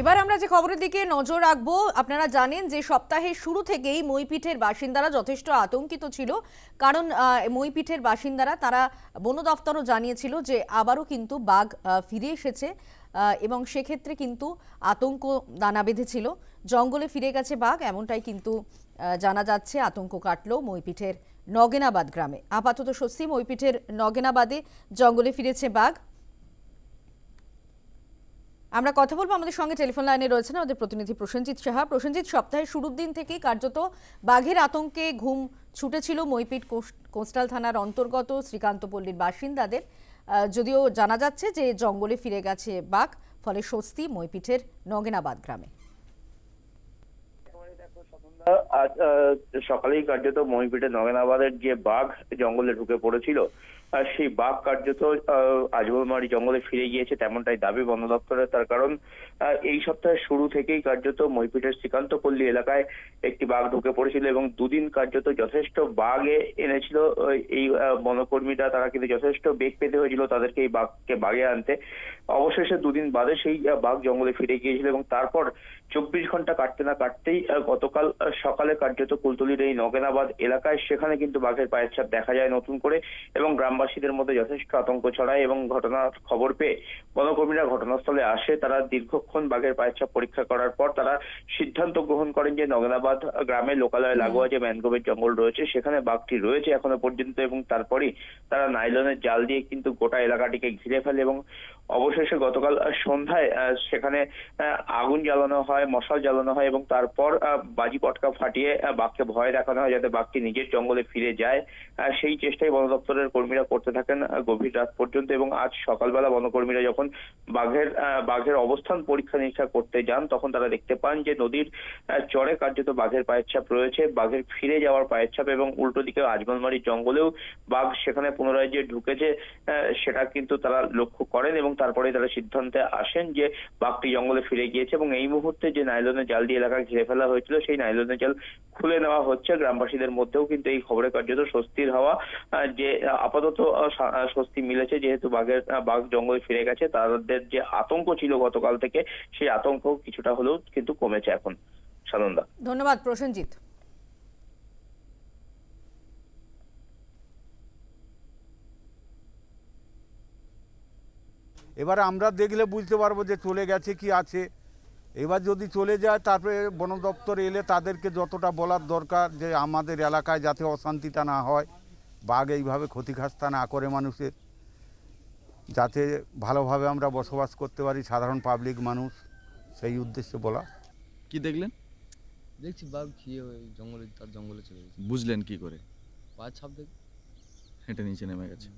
এবার আমরা যে খবরের দিকে নজর রাখব, আপনারা জানেন যে সপ্তাহের শুরু থেকেই মইপিঠের বাসিন্দারা যথেষ্ট আতঙ্কিত ছিল। কারণ মইপিঠের বাসিন্দারা তারা বন দফতরও জানিয়েছিল যে আবারও কিন্তু বাঘ ফিরে এসেছে এবং সেক্ষেত্রে কিন্তু আতঙ্ক দানা বেঁধেছিল। জঙ্গলে ফিরে গেছে বাঘ, এমনটাই কিন্তু জানা যাচ্ছে। আতঙ্ক কাটলো মইপিঠের নগেনাবাদ গ্রামে। আপাতত স্বস্তি, মইপিঠের নগেনাবাদে জঙ্গলে ফিরেছে বাঘ। আমরা কথা বলব আমাদের সঙ্গে টেলিফোন লাইনে রয়েছেন আমাদের প্রতিনিধি প্রসেনজিৎ সাহা। প্রসেনজিৎ, সপ্তাহের শুরুর দিন থেকেই কার্যত বাঘের আতঙ্কে ঘুম ছুটেছিল মইপিট কোস- কোস্টাল থানার অন্তর্গত শ্রীকান্তপল্লীর বাসিন্দাদের। যদিও জানা যাচ্ছে যে জঙ্গলে ফিরে গেছে বাঘ, ফলে স্বস্তি মইপিঠের নগেনাবাদ গ্রামে। আজ সকালেই কার্যত মহিপিটে নগেনাবাদের যে বাঘ জঙ্গলে ঢুকে পড়েছিল সেই বাঘ কার্যত আজমলমারি জঙ্গলে ফিরে গিয়েছে তেমনটাই দাবি বন দপ্তরের তার কারণ এই সপ্তাহের শুরু থেকেই কার্যত মহিপিটের শ্রীকান্তপল্লী এলাকায় একটি বাঘ ঢুকে পড়েছিল এবং দুদিন কার্যত যথেষ্ট বাঘ এনেছিল এই বনকর্মীরা, তারা কিন্তু যথেষ্ট বেগ পেতে হয়েছিল তাদেরকে এই বাঘকে বাগে আনতে। অবশেষে দুদিন বাদে সেই বাঘ জঙ্গলে ফিরে গিয়েছিল এবং তারপর চব্বিশ ঘণ্টা কাটতে না কাটতেই গতকাল সকালে কার্যত কুলতলির এই নগেনাবাদ এলাকায় সেখানে কিন্তু বাঘের পায়ের ছাপ দেখা যায় নতুন করে এবং গ্রামবাসীদের মধ্যে যথেষ্ট আতঙ্ক ছড়ায় এবং ঘটনার খবর পেয়ে বনকর্মীরা ঘটনাস্থলে আসে। তারা দীর্ঘক্ষণ বাঘের পায়ের ছাপ পরীক্ষা করার পর তারা সিদ্ধান্ত গ্রহণ করেন যে নগেনাবাদ গ্রামে লোকালয়ে লাগোয়া যে ম্যানগ্রোভের জঙ্গল রয়েছে সেখানে বাঘটি রয়েছে এখনও পর্যন্ত এবং তারপরেই তারা নাইলনের জাল দিয়ে কিন্তু গোটা এলাকাটিকে ঘিরে ফেলে এবং অবশেষে গতকাল সন্ধ্যায় আহ, সেখানে আহ, আগুন জ্বালানো হয়। মশাল জ্বালানো হয় এবং তারপর বাজি পটকা ফাটিয়ে বাঘকে ভয় দেখানো হয় যাতে বাঘটি নিজের জঙ্গলে ফিরে যায়। সেই চেষ্টাই বন দপ্তরের কর্মীরা করতে থাকেন গভীর রাত পর্যন্ত এবং আজ সকালবেলা বনকর্মীরা যখন বাঘের বাঘের অবস্থান পরীক্ষা নিরীক্ষা করতে যান, তখন তারা দেখতে পান যে নদীর চরে কার্যত বাঘের পায়ের ছাপ রয়েছে। বাঘের ফিরে যাওয়ার পায়ের ছাপ এবং উল্টো দিকে আজমলমারি জঙ্গলেও বাঘ সেখানে পুনরায় যে ঢুকেছে সেটা কিন্তু তারা লক্ষ্য করেন এবং তারপরে তারা সিদ্ধান্তে আসেন যে বাঘটি জঙ্গলে ফিরে গিয়েছে এবং এই মুহূর্তে যে নাইলনের জাল দিয়ে এলাকা ঘিরে ফেলা হয়েছিল সেই নাইলনের জাল খুলে নেওয়া হচ্ছে। গ্রামবাসীদের মধ্যেও কিন্তু এই খবরে কার্যত স্বস্তির হওয়া যে আপাতত স্বস্তি মিলেছে। যেহেতু বাঘের বাঘ জঙ্গলে ফিরে গেছে তাদের যে আতঙ্ক ছিল গতকাল থেকে সেই আতঙ্ক কিছুটা হলেও কিন্তু কমেছে এখন। সানন্দা। ধন্যবাদ প্রসেনজিৎ। এবার আমরা দেখলে বুঝতে পারব যে চলে গেছে কি আছে। এবার যদি চলে যায় তারপরে বন দপ্তর এলে তাদেরকে যতটা বলার দরকার যে আমাদের এলাকায় যাতে অশান্তিটা না হয় বাঘ এইভাবে ক্ষতিগ্রস্তা না করে মানুষের যাতে ভালোভাবে আমরা বসবাস করতে পারি সাধারণ পাবলিক মানুষ সেই উদ্দেশ্যে বলা। কি দেখলেন? দেখছি বাঘ খেয়ে ওই জঙ্গলে তার জঙ্গলে চলে গেছে। বুঝলেন কি করে? পায়ের ছাপ দেখ হেঁটে নিচে নেমে গেছে।